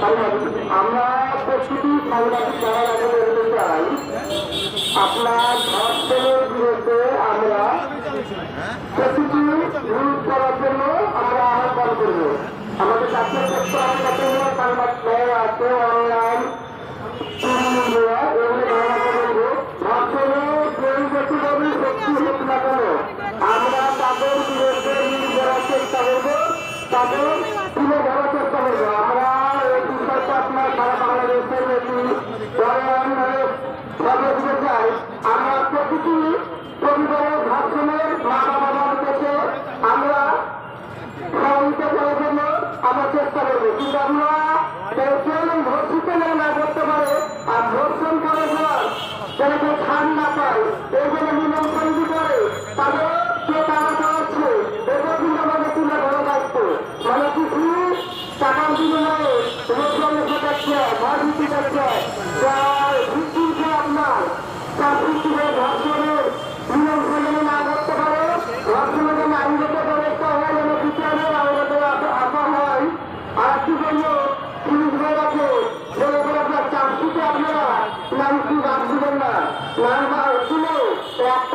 আমরা প্রতিটি সাংবাদিক যারা আপনার ধর্ষণের আমরা রুল করার জন্য আমাদের সংবাদ আছে, অনলাইন এগুলো ধারণা করব ধর্ষণে কেউ যতভাবে শক্তি হোক না কেন? আমরা তাদের বিরুদ্ধে চেষ্টা করব তাদের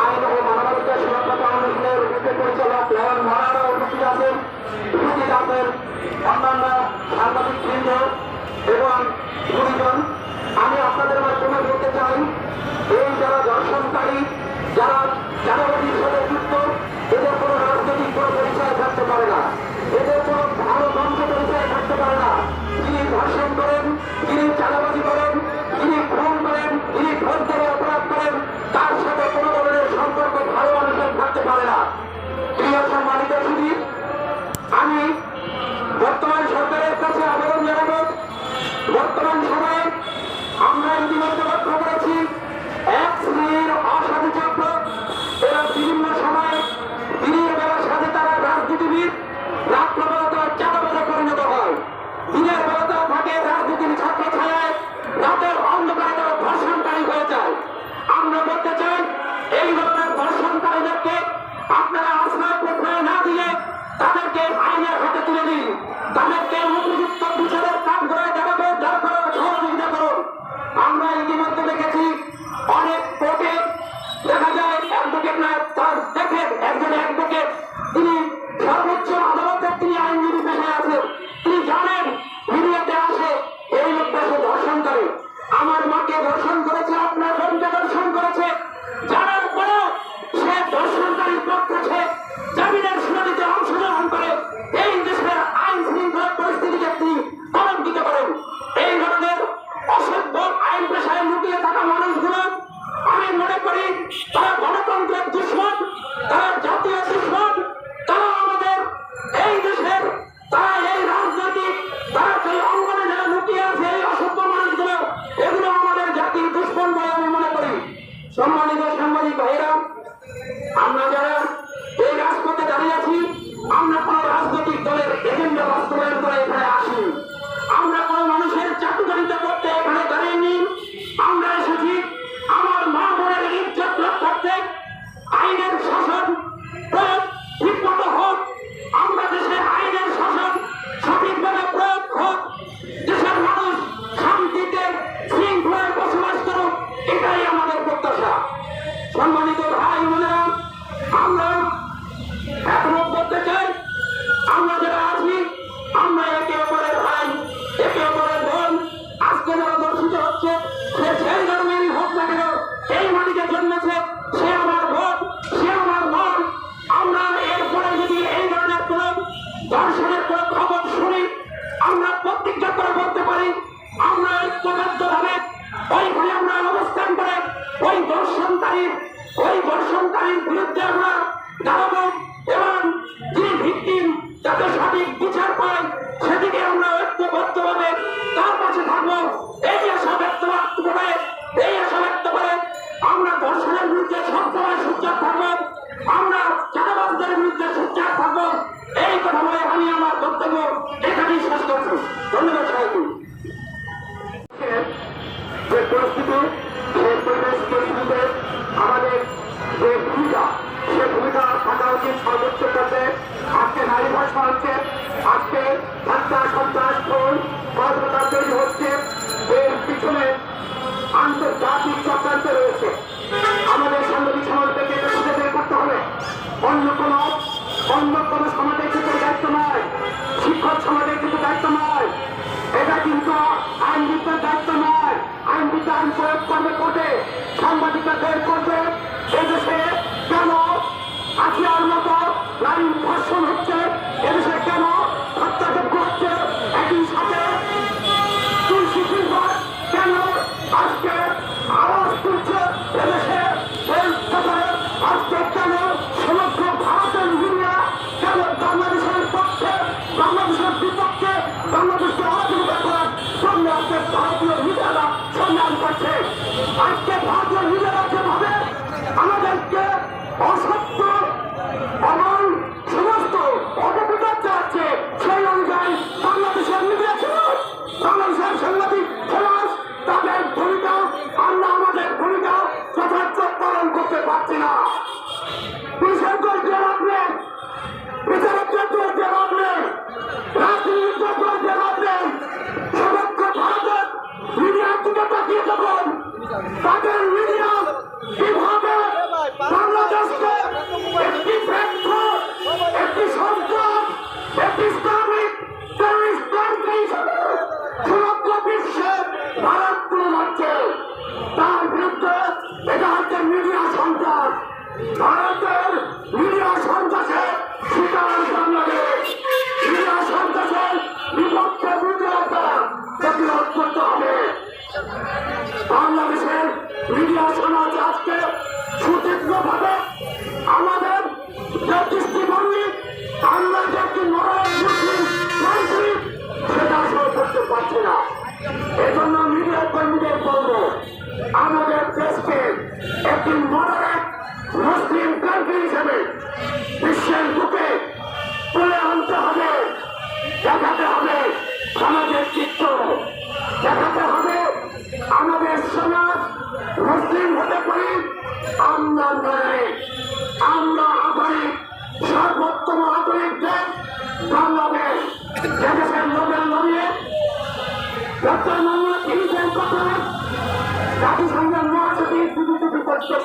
আইন ও এবং গুরুজন। আমি আপনাদের মাধ্যমে বলতে চাই, এই যারা দর্শনকারী, যারা চাঁদাবাজির সাথে যুক্ত, এদের কোনো রাজনৈতিক পরিচয় থাকতে পারে না। এদের কোনো ভালো মঞ্চ পরিচয় থাকতে পারে না। যিনি ধর্ষণ করেন, যিনি চাঁদাবাজি করেন আমার আন্তর্জাতিক চক্রান্ত রয়েছে। আমাদের সাংবাদিক এটা খুঁজে বের করতে হবে। অন্য কোনো অন্য কোনো সমাজের কিছু দায়িত্ব নয়। শিক্ষক সমাজের কিছু দায়িত্ব নয়। এটা কিন্তু আইনবিদ্যার দায়িত্ব নয়। আইনবিদ্যা আইন প্রয়োগ করবে কোর্টে। সাংবাদিকরা বের করবে। এদেশে কেন আসিয়ার মতো আজকে ভারতীয় মিডিয়ারা যেভাবে আমাদেরকে অসত্য এবং সমস্ত অপপ্রচার চাচ্ছে সেই অনুযায়ী বাংলাদেশের মিডিয়া সমাজ বাংলাদেশের সাংবাদিক সমাজ তাদের ভূমিকা, আমরা ভূমিকা যথার্থ পালন করতে পারছি না। বিশেষজ্ঞ হতে পারি আমরা নয় আমরা আধুনিক সর্বোত্তম আধুনিক দেশ বাংলাদেশ যেদেশের নোবেল ডক্টর মোহাম্মদ ইউসেন কথা জাতিসংঘের মহাসচিব যদি যদি করতে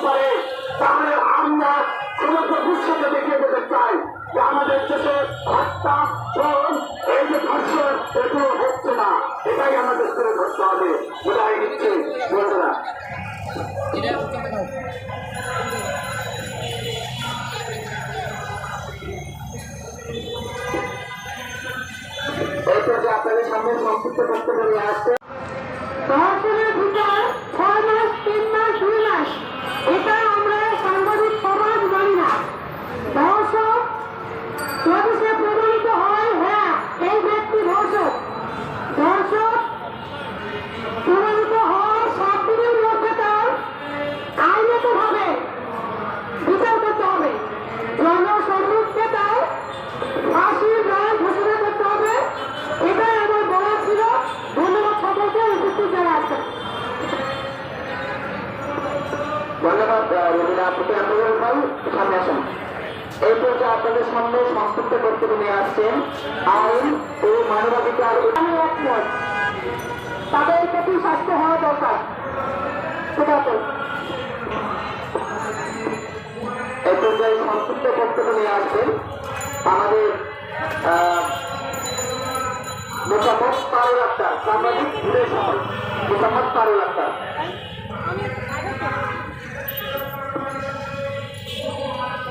তাহলে আমরা সমগ্র বিশ্বকে দেখিয়ে দিতে চাই যে আমাদের দেশে হত্যা এই যে ধর্ষণ এগুলো হচ্ছে না এটাই আমাদের করে ধরতে হবে সংক্ষিপ্ত বক্তব্য নিয়ে আসছেন আইন ও মানবাধিকার আমি একমত তাদের প্রতি স্বাস্থ্য হওয়া দরকার। এই পর্যায়ে সংক্ষিপ্ত বক্তব্য নিয়ে আসছেন আমাদের মোসাম্মদ পারুল আক্তার, সাংবাদিক ঘুরে সফল মোসাম্মদ পারুল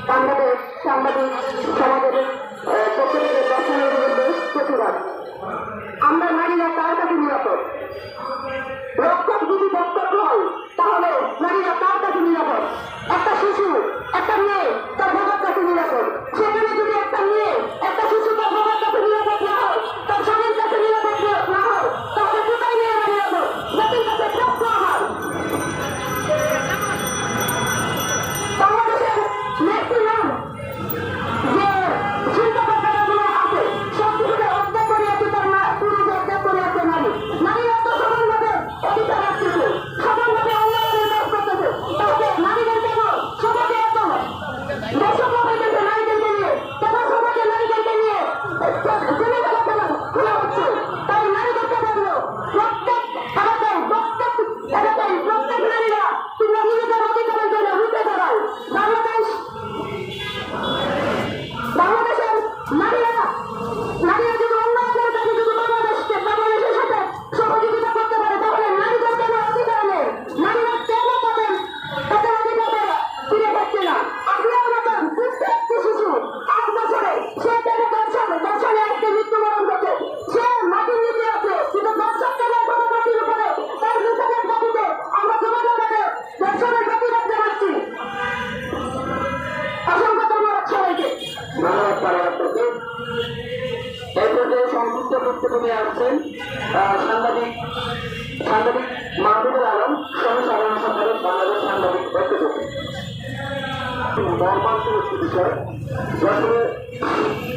বাংলাদেশ সাংবাদিক সমাজের বক্তব্য আসছেন সাংবাদিক সাংবাদিক মাহবুবুল আলম সহ সাধারণ সম্পাদক বাংলাদেশ সাংবাদিক ঐক্যজোট মর্মান্তিক বিষয়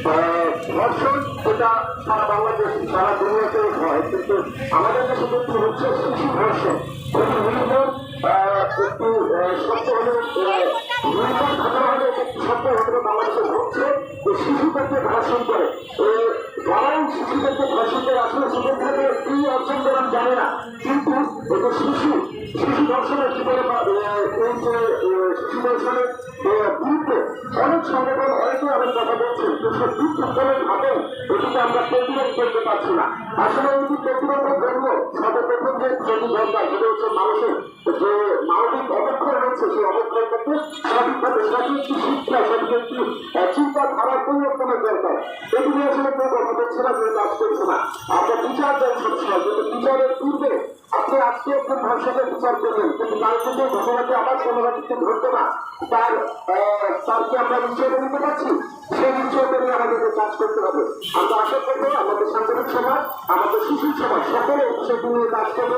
আহ, ধর্ষণ এটা সারা বাংলাদেশ সারা দুনিয়াতে আমাদের দেশে হচ্ছে শিশু ধর্ষণ। একটু সত্য হলে সত্য ঘটনা বাংলাদেশে ঘটছে যে শিশুদেরকে ধর্ষণ করে যারাই শিশুদেরকে ধর্ষণ করে আসলে সেখান থেকে কি অর্জন করে আমি জানি না কিন্তু এই যে শিশু শিশু ধর্ষণের বা আহ, এই যে শিশু ধর্ষণের বিরুদ্ধে অনেক সংগঠন অনেকে অনেক কথা বলছে কিন্তু সে বিক্ষুব্ধের ভাবে এটিকে আমরা প্রতিরোধ করতে পারছি না আসলে এটি প্রতিরোধের জন্য সর্বপ্রথম যে যেটি দরকার সেটা হচ্ছে মানুষের যে মানবিক অবক্ষয় হচ্ছে সেই অবক্ষয় করতে সঠিকভাবে সঠিক শিক্ষা সঠিক একটি আহ, চিন্তাধারা পরিবর্তনের দরকার নিয়ে আসলে কেউ কথা বলছে না কেউ কাজ করছে না আমরা বিচার দেন সবসময় কিন্তু বিচারের পূর্বে আপনি আজকে একজন ধর্ষকের বিচার করলেন কিন্তু তার কিন্তু ঘটনাকে আবার পুনরাবৃত্তি ঘটবে না তার তারকে আমরা নিশ্চয় নিতে পারছি সেই নিশ্চয়তা নিয়ে কাজ করতে হবে আমরা আশা করব আমাদের সাংবাদিক সমাজ আমাদের শিশু সমাজ সকলে নিয়ে কাজ করবে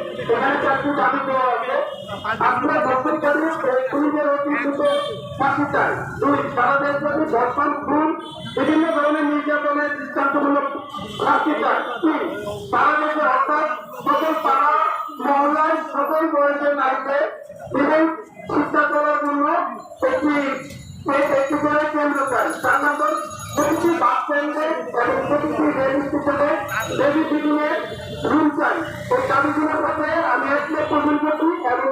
এখানে চারটি দাবি দেওয়া আছে। আপনার চাই। দুই, সারা দেশব্যাপী দর্শন খুন, বিভিন্ন ধরনের নির্যাতনের দৃষ্টান্তমূলক শাস্তি চাই। তিন, সারা দেশে অর্থাৎ সকল পাড়া সকল বয়সের নারীকে শিক্ষা করার জন্য একটি একটি করে কেন্দ্র চাই। চার নম্বর প্রতিটি বাস স্ট্যান্ডে এবং প্রতিটি রেল স্টেশনে দেবী দিদিনের রুল চাই। এই দাবিগুলোর সাথে আমি এক লক্ষ এবং